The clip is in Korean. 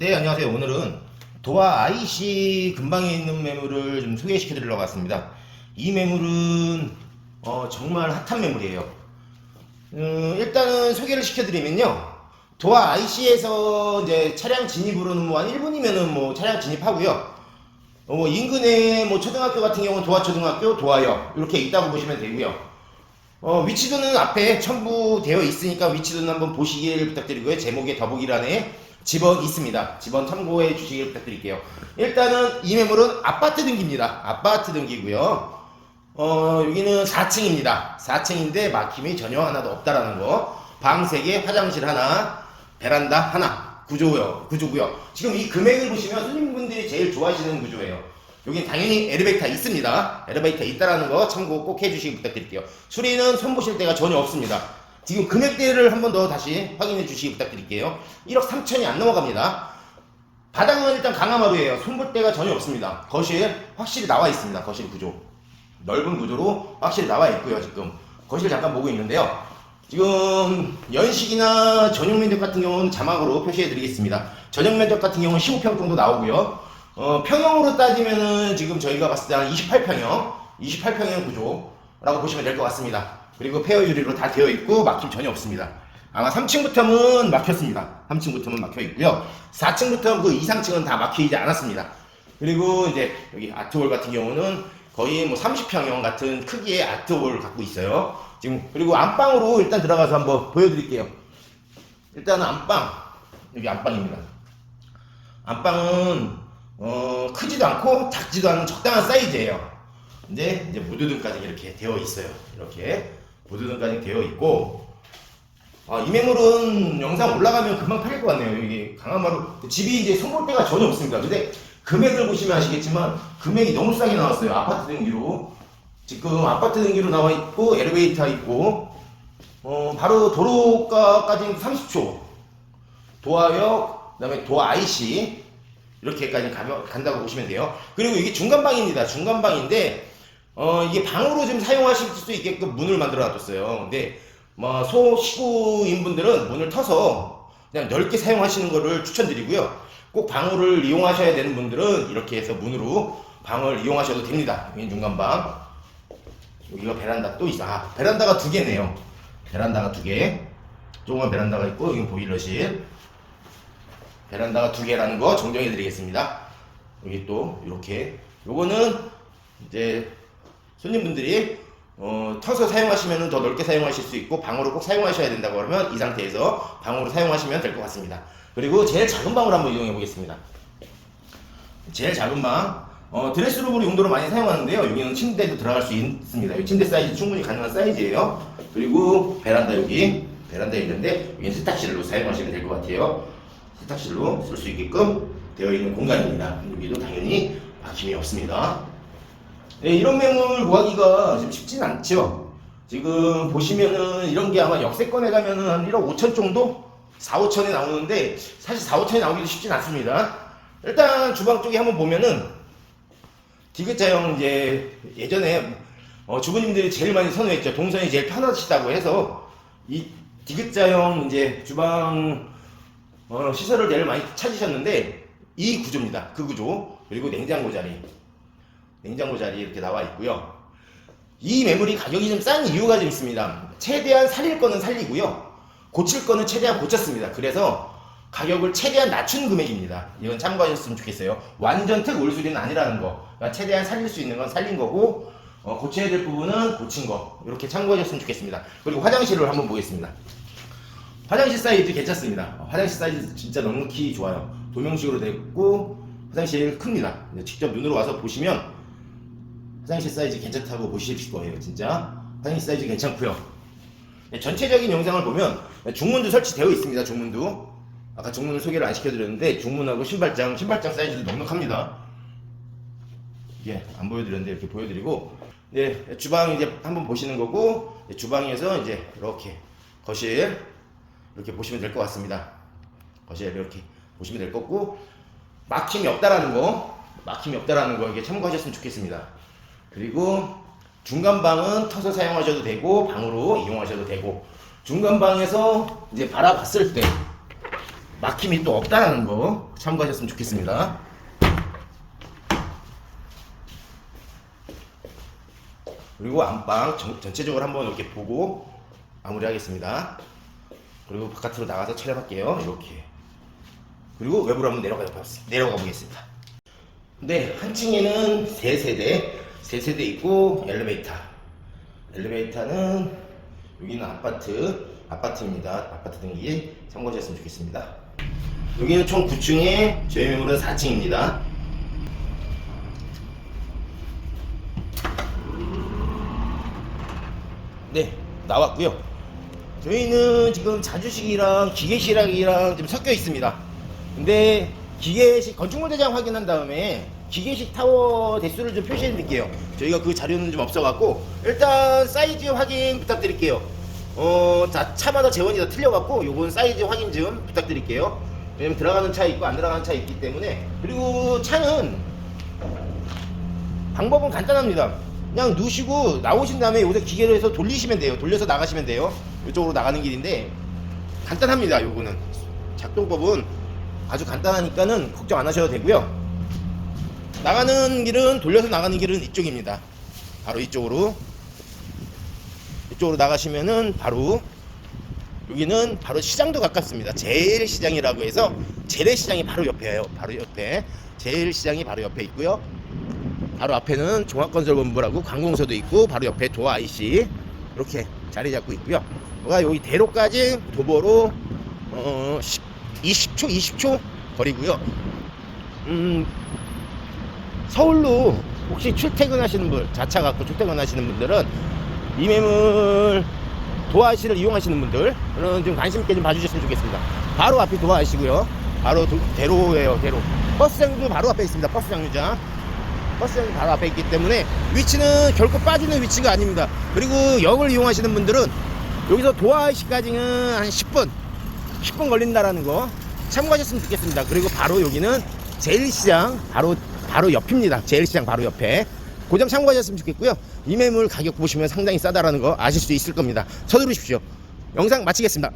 네, 안녕하세요. 오늘은 도화 IC 근방에 있는 매물을 좀 소개시켜 드리려고 왔습니다. 이 매물은 어, 정말 핫한 매물이에요. 음, 일단은 소개를 시켜드리면요. 도화 IC에서 이제 차량 진입으로는 뭐 한 1분이면은 뭐 차량 진입하고요. 어, 뭐 인근에 뭐 초등학교 같은 경우는 도화초등학교, 도화역 이렇게 있다고 보시면 되고요. 어, 위치도는 앞에 첨부되어 있으니까 위치도는 한번 보시길 부탁드리고요. 제목에 더보기란에 집원 있습니다. 집원 참고해 주시길 부탁드릴게요. 일단은 이 매물은 아파트 등기입니다. 아파트 등기고요. 어, 여기는 4층입니다. 4층인데 막힘이 전혀 하나도 없다라는 거. 방 3개, 화장실 하나, 베란다 하나. 구조요, 구조고요. 지금 이 금액을 보시면 손님분들이 제일 좋아하시는 구조예요. 여긴 당연히 엘리베이터 있습니다. 엘리베이터 있다라는 거 참고 꼭 해주시기 부탁드릴게요. 수리는 손 보실 데가 전혀 없습니다. 지금 금액대를 한 번 더 다시 확인해 주시기 부탁드릴게요. 1억 3천이 안 넘어갑니다. 바닥은 일단 강화마루예요. 손볼 데가 전혀 없습니다. 거실 확실히 나와 있습니다. 거실 구조. 넓은 구조로 확실히 나와 있고요. 지금 거실 잠깐 보고 있는데요. 지금 연식이나 전용 면적 같은 경우는 자막으로 표시해 드리겠습니다. 전용 면적 같은 경우는 15평 정도 나오고요. 어, 평형으로 따지면은 지금 저희가 봤을 때 한 28평형, 28평형 구조라고 보시면 될 것 같습니다. 그리고 페어 유리로 다 되어 있고 막힘 전혀 없습니다. 아마 3층부터는 막혔습니다. 3층부터는 막혀 있고요. 4층부터 그 이상층은 다 막히지 않았습니다. 그리고 이제 여기 아트홀 같은 경우는 거의 뭐 30평형 같은 크기의 아트홀을 갖고 있어요. 지금 그리고 안방으로 일단 들어가서 한번 보여드릴게요. 일단은 안방 여기 안방입니다. 안방은 어, 크지도 않고 작지도 않은 적당한 사이즈예요. 근데 이제 무드등까지 이렇게 되어 있어요. 이렇게 무드등까지 되어 있고 아, 이 매물은 영상 올라가면 금방 팔릴 것 같네요. 이게 강화마루 집이 이제 손볼 데가 전혀 없습니다. 근데 금액을 보시면 아시겠지만 금액이 너무 싸게 나왔어요. 아파트 등기로 지금 아파트 등기로 나와 있고 엘리베이터 있고 어, 바로 도로가까지는 30초 도화역 그다음에 도화 IC 이렇게까지 가, 간다고 보시면 돼요. 그리고 이게 중간방입니다. 중간방인데 어, 이게 방으로 좀 사용하실 수 있게끔 문을 만들어 놔뒀어요. 근데 뭐 소식구인 분들은 문을 터서 그냥 넓게 사용하시는 거를 추천드리고요. 꼭 방으를 이용하셔야 되는 분들은 이렇게 해서 문으로 방을 이용하셔도 됩니다. 여기 중간방. 여기가 베란다 또 있어. 아, 베란다가 두 개네요. 베란다가 두 개. 조그만 베란다가 있고 여기 보일러실. 베란다가 두 개라는 거 정정해 드리겠습니다. 여기 또 이렇게 요거는 이제 손님분들이 어, 터서 사용하시면 더 넓게 사용하실 수 있고 방으로 꼭 사용하셔야 된다고 그러면 이 상태에서 방으로 사용하시면 될 것 같습니다. 그리고 제일 작은 방으로 한번 이용해 보겠습니다. 제일 작은 방 어, 드레스룸으로 용도로 많이 사용하는데요. 여기는 침대도 들어갈 수 있습니다. 여기 침대 사이즈 충분히 가능한 사이즈예요. 그리고 베란다 여기 베란다에 있는데 여기는 세탁실로 사용하시면 될 것 같아요. 세탁실로 쓸 수 있게끔 되어 있는 공간입니다. 여기도 당연히 막힘이 없습니다. 네, 이런 매물 구하기가 좀 쉽진 않죠. 지금 보시면은 이런 게 아마 역세권에 가면은 한 1억 5천 정도? 4, 5천에 나오는데 사실 4, 5천에 나오기도 쉽진 않습니다. 일단 주방 쪽에 한번 보면은 디귿자형 이제 예전에 어, 주부님들이 제일 많이 선호했죠. 동선이 제일 편하시다고 해서 이 디귿자형 이제 주방 어, 시설을 제일 많이 찾으셨는데 이 구조입니다. 그 구조 그리고 냉장고 자리 냉장고 자리 이렇게 나와 있고요. 이 매물이 가격이 좀 싼 이유가 좀 있습니다. 최대한 살릴 거는 살리고요. 고칠 거는 최대한 고쳤습니다. 그래서 가격을 최대한 낮춘 금액입니다. 이건 참고하셨으면 좋겠어요. 완전 특 올수리는 아니라는 거. 그러니까 최대한 살릴 수 있는 건 살린 거고 어, 고쳐야 될 부분은 고친 거. 이렇게 참고하셨으면 좋겠습니다. 그리고 화장실을 한번 보겠습니다. 화장실 사이즈 괜찮습니다. 어, 화장실 사이즈 진짜 넉넉히 좋아요. 도명식으로 됐고 화장실 큽니다. 직접 눈으로 와서 보시면 화장실 사이즈 괜찮다고 보실 거예요. 진짜 화장실 사이즈 괜찮고요. 네, 전체적인 영상을 보면 중문도 설치되어 있습니다. 중문도 아까 중문을 소개를 안 시켜드렸는데 중문하고 신발장 신발장 사이즈도 넉넉합니다. 이게 안 보여드렸는데 이렇게 보여드리고 네, 주방 이제 한번 보시는 거고 네, 주방에서 이제 이렇게 거실 이렇게 보시면 될 것 같습니다. 거실 이렇게 보시면 될 거고 막힘이 없다라는 거 막힘이 없다라는 거 이게 참고하셨으면 좋겠습니다. 그리고 중간 방은 터서 사용하셔도 되고 방으로 이용하셔도 되고 중간 방에서 이제 바라봤을 때 막힘이 또 없다는 거 참고하셨으면 좋겠습니다. 그리고 안방 전, 전체적으로 한번 이렇게 보고 마무리하겠습니다. 그리고 바깥으로 나가서 촬영할게요. 이렇게. 그리고 외부로 한번 내려가, 내려가 보겠습니다. 네, 한 층에는 세 세대, 세 세대 있고 엘리베이터. 엘리베이터는 여기는 아파트, 아파트입니다. 아파트 등기 참고하셨으면 좋겠습니다. 여기는 총 9층에 저희 매물은 4층입니다. 네, 나왔고요. 저희는 지금 자주식이랑 기계식이랑 좀 섞여 있습니다. 근데 기계식 건축물 대장 확인한 다음에 기계식 타워 대수를 좀 표시해 드릴게요. 저희가 그 자료는 좀 없어갖고 일단 사이즈 확인 부탁드릴게요. 어, 자 차마다 재원이 다 틀려갖고 요건 사이즈 확인 좀 부탁드릴게요. 왜냐면 들어가는 차 있고 안 들어가는 차 있기 때문에 그리고 차는 방법은 간단합니다. 그냥 누시고 나오신 다음에 여기서 기계로 해서 돌리시면 돼요. 돌려서 나가시면 돼요. 이쪽으로 나가는 길인데 간단합니다. 요거는 작동법은 아주 간단하니까는 걱정 안 하셔도 되고요. 나가는 길은 돌려서 나가는 길은 이쪽입니다. 바로 이쪽으로 이쪽으로 나가시면은 바로 여기는 바로 시장도 가깝습니다. 제일 시장이라고 해서 재래 시장이 바로 옆에요. 바로 옆에 제일 시장이 바로 옆에 있고요. 바로 앞에는 종합건설본부라고 관공서도 있고 바로 옆에 도어 IC 이렇게 자리 잡고 있고요. 뭐가 여기 대로까지 도보로 어 10, 20초 20초 거리고요. 음 서울로 혹시 출퇴근하시는 분 자차 갖고 출퇴근하시는 분들은 이 매물 IC를 이용하시는 분들 그런 좀 관심 있게 좀 봐주셨으면 좋겠습니다. 바로 앞이 도어 IC고요. 바로 도- 대로예요 대로. 버스 장도 바로 앞에 있습니다. 버스 장류장. 버스 장이 바로 앞에 있기 때문에 위치는 결코 빠지는 위치가 아닙니다. 그리고 역을 이용하시는 분들은 여기서 도하시까지는 한 10분, 10분 걸린다라는 거 참고하셨으면 좋겠습니다. 그리고 바로 여기는 제일시장 바로 바로 옆입니다. 제일시장 바로 옆에. 그점 참고하셨으면 좋겠고요. 이 매물 가격 보시면 상당히 싸다라는 거 아실 수 있을 겁니다. 서두르십시오. 영상 마치겠습니다.